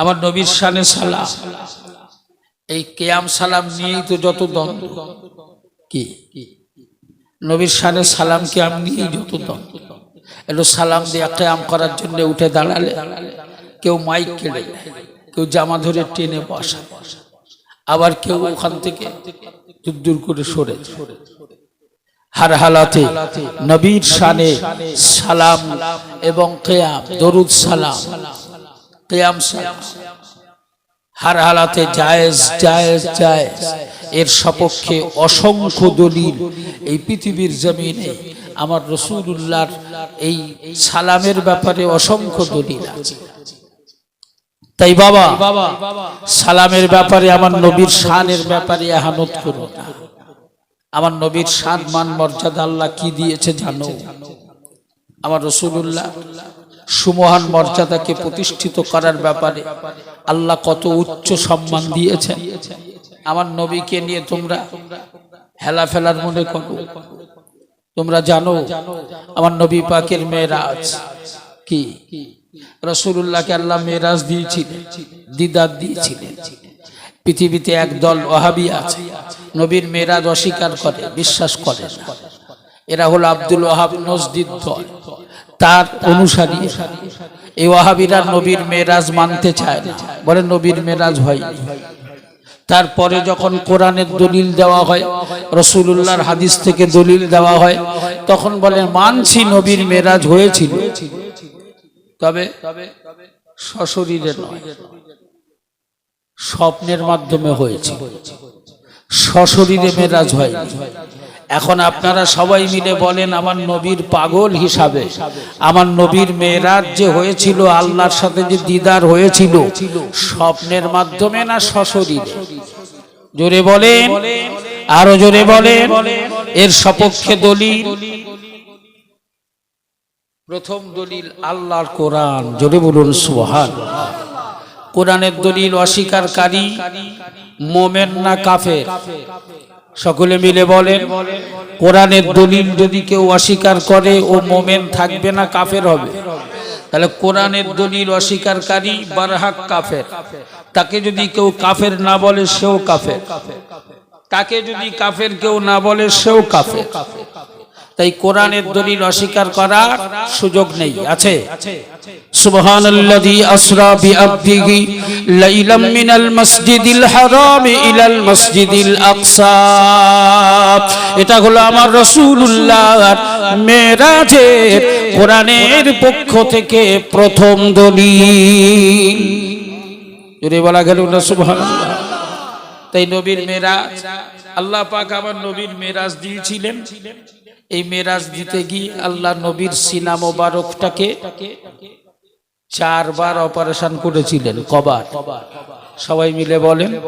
আমার নবীর শানে সালাম। এই কেয়াম সালাম নিয়েই তো যত দ্বন্দ্ব কি? নবীর শানে সালাম কেয়াম নিয়েই যত দ্বন্দ্ব একটু সালাম দিয়ে কেয়াম করার জন্য উঠে দাঁড়ালে। কেউ মাইক কেড়ে, কেউ জামা ধরে টেনে বসা। আবার কেউ ওখান থেকে দূর দূর করে সরে যায়। হার হালাতে নবীর শানে সালাম এবং কেয়াম, দরুদ সালাম হার হালাতে জায়েজ জায়েজ জায়েজ। এর সপক্ষে অসংখ্য দলিল এই পৃথিবীর জমিনে। আমার রসুল্লাহর এই সালামের ব্যাপারে অসংখ্য দলিল আছে। তাই বাবা, সালামের ব্যাপারে আমার নবীর শানের ব্যাপারে আহানত করো না। আমার নবীর শান মান মর্যাদা আল্লাহ কি দিয়েছে জানো? আমার রসুল্লাহ সুমহান মর্যাদাকে প্রতিষ্ঠিত করার ব্যাপারে আল্লাহ কত উচ্চ সম্মান দিয়েছেন। আমার নবীকে নিয়ে তোমরা হেলা ফেলার মনে করো। তোমরা জানো, আমার নবী পাকের মেয়েরাজ কি? রসুল্লাহকে আল্লাহ মেয়েরাজ দিয়েছিলেন, দিদার দিয়েছিলেন। পৃথিবীতে একদল ওহাবি আছে, নবীর মেয়েরাজ অস্বীকার করে, বিশ্বাস করে এরা হলো আব্দুল ওহাব নজদিদ দল। তার অনুসারী। এই ওয়াহাবিরা নবীর মেরাজ মানতে চায় না। বলে, নবীর মেরাজ হয় তারপরে যখন কোরআনের দলিল দেওয়া হয় রসুল্লাহর হাদিস থেকে দলিল দেওয়া হয়, তখন বলে, মানছি নবীর মেরাজ হয়েছিল। তবে সশরীরে নয়, স্বপ্নের মাধ্যমে হয়েছে। সশরীরে মেরাজ হয় এখন আপনারা সবাই মিলে বলেন আমার নবীর পাগল হিসাবে। আমার নবীর মেয়েরাজ যে হয়েছিল, আল্লাহর সাথে যে দিদার হয়েছিল, স্বপ্নের মাধ্যমে না সশরীরে? জোরে বলেন, আরও জোরে বলেন, এর সপক্ষে দলিল। প্রথম দলিল আল্লাহর কোরআন, জোরে বলুন সুহান কোরআনের দলিল অস্বীকারী, মোমেন না কাফের? সকলে মিলে বলেন, কোরআনের দলিল যদি কেউ অস্বীকার করে, ও মোমেন থাকবে না, কাফের হবে। তাহলে কোরআনের দলিল অস্বীকারী বারহাক কাফের। তাকে যদি কেউ কাফের না বলে, সেও কাফের। তাকে যদি কাফের কেউ না বলে, সেও কাফের। তাই কোরআনের দলিল অস্বীকার করার সুযোগ নেই। আছে? سبحان الذي أسرى بعبده ليلا من المسجد الحرام إلى المسجد الأقصى এটা হলো আমার রসুল্লাহ মেরাজের কোরআনের পক্ষ থেকে প্রথম দলিল যদি বলা গেল না সুবহানাল্লাহ তাই নবীর মেরাজ আল্লাহ পাক আমার নবীর মেরাজ দিয়েছিলেন এই মেরাজ দিতে গিয়ে আল্লাহ নবীর সিনা মোবারকটাকে চারবার অপারেশন করেছিলেন, কবার। সবাই মিলে বলেন,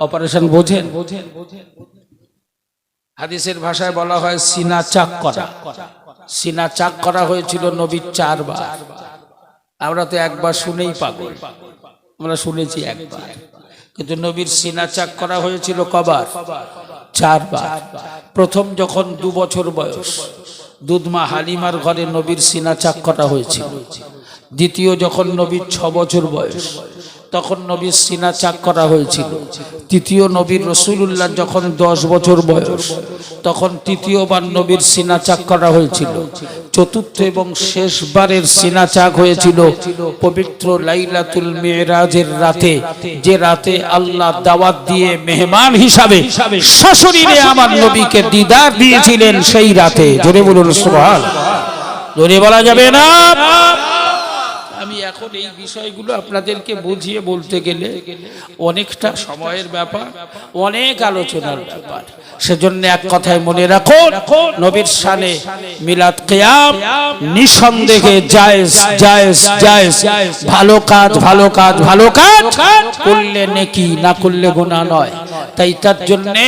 অপারেশন বোঝেন? হাদিসের ভাষায় বলা হয় সিনা চাক করা। সিনা চাক করা হয়েছিল নবীর চারবার। আমরা তো একবার শুনেই পাগল। আমরা শুনেছি একবার। কিন্তু নবীর সিনা চাক করা হয়েছিল কবার? চারবার। প্রথম যখন দু বছর বয়স, দুধমা হালিমার ঘরে নবীর সিনা চাক করা হয়েছিল। দ্বিতীয় যখন নবীর ছ বছর বয়স, তখন নবীর সিনা চাক করা হয়েছিল। তৃতীয় নবীর রসুল্লাহ যখন দশ বছর বয়স, তখন তৃতীয়বার নবীর সিনা চাক করা হয়েছিল। চতুর্থ এবং শেষবারের সিনা চাক হয়েছিল পবিত্র লাইলাতুল মেয়েরাজের রাতে, যে রাতে আল্লাহ দাওয়াত দিয়ে মেহমান হিসাবে সশরীরে আমার নবীকে দিদার দিয়েছিলেন সেই রাতে। জোরে বলুন সুবহান জোরে বলা যাবে না? আমি এখন এই বিষয়গুলো আপনাদেরকে বুঝিয়ে বলতে গেলে অনেকটা সময়ের ব্যাপার, অনেক আলোচনার ব্যাপার। সেজন্য এক কথায় মনে রাখো নবীর সানে মিলাদ কেয়াম নিঃসন্দেহে জায়েজ জায়েজ জায়েজ। ভালো কাজ ভালো কাজ ভালো কাজ। করলে নেকি, না করলে গোনা নয়। তাই তার জন্যে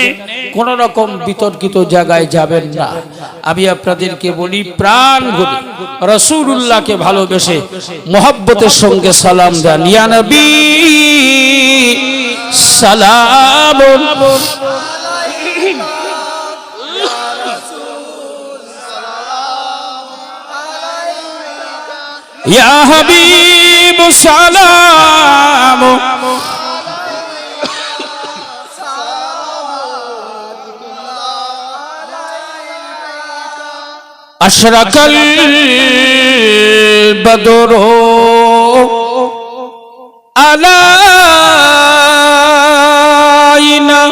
কোন রকম বিতর্কিত জায়গায় যাবেন না। আমি আপনাদেরকে বলি, প্রাণ ভরি রসুল্লাহকে ভালোবেসে মোহাব্বতের সঙ্গে সালাম দেন। সালাম। সালাম। أشرق البدر علينا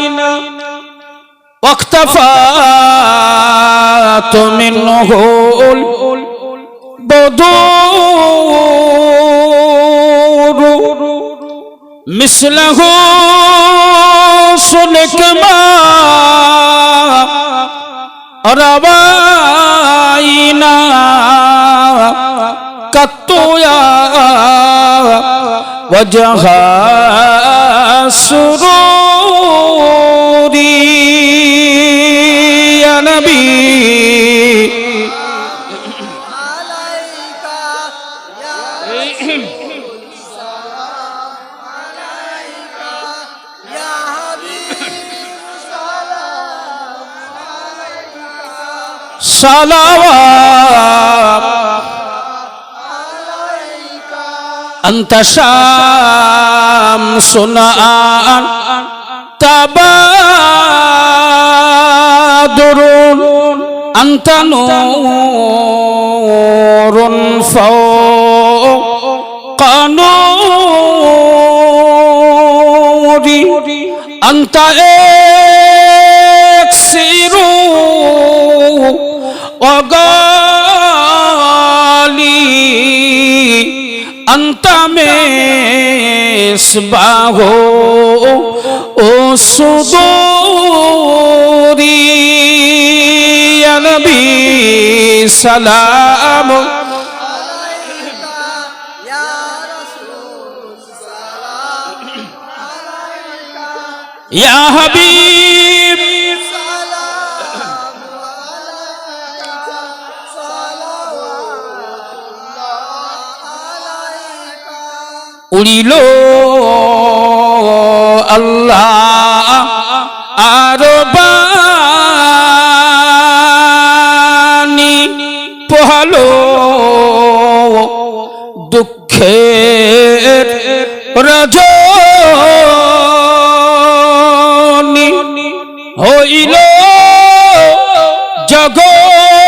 واختفات منه البدور مثله سلك ما रवाइना कतुया वजह सुरूरी नबी সালাওয়াত। আনতা শাম সুনান তাবাদুরুন আনতা নূরুন ফাওকা নূরি। আনতা এক সিং وغالي أنت مصباح الصدور يا نبي سلام عليك يا رسول سلام عليك يا উড়িল। আল্লাহ আর বাণী পোহালো। দুঃখের রজনী হইল জগৎ।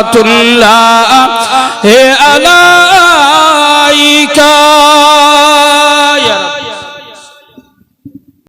রহমাতুল্লাহ। হে আলাইকা।